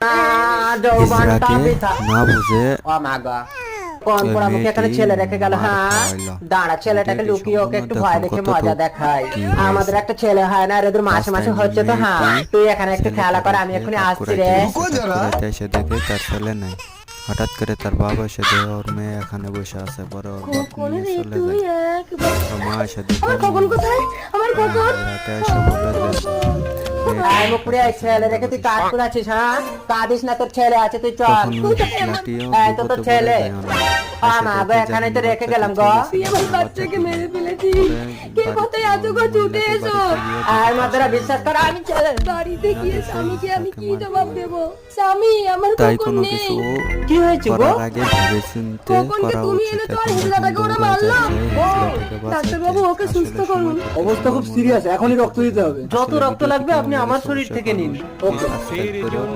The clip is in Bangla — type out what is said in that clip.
হিজড়াকে না বুঝে কোন এখানে ছেলে রেখে গেল হ্যাঁ দাঁড়া ছেলেটাকে লুকিয়ে ওকে একটু ভয় দেখে মজা দেখাই আমাদের একটা ছেলে হয় না এদের মাসে মাসে হচ্ছে তো হ্যাঁ তুই এখানে একটু খেলা কর আমি এক্ষুনি আসছি রে এসে দেখে তার ছেলে নাই হঠাৎ করে তার বাবা এসে দেখে ওর মেয়ে এখানে বসে আছে পরে ওর বাপ নিয়ে চলে যায় মা এসে দেখে কোথায় আমার খোকন রাতে এসে বলে যে মুখ পুড়ে এই ছেলে রেখে তুই কাজ করাছিস হ্যাঁ? কাঁদিস না তোর ছেলে আছে তুই চল। এই তো তোর ছেলে। পড়ে যায় অনেক। আ এসে মা এখানে তো রেখে গেলাম গো। তুই আমার বাচ্চাকে মেরে ফেলেছিস কে কোথায় আছো গো ছুটে এসো আর মাদারা বিশ্বাস কর আমি বাড়িতে গিয়ে স্বামীকে আমি কি জবাব দেব? স্বামী আমার তাই কোনো কিছু কি হয়েছে গো? আগে ভেবে চিনতে করা উচিত। ডাক্তারবাবু, ওকে সুস্থ করুন। অবস্থা খুব সিরিয়াস এখনই রক্ত দিতে হবে। যত রক্ত লাগবে আপনি আমার শরীর থেকে নিন। করুন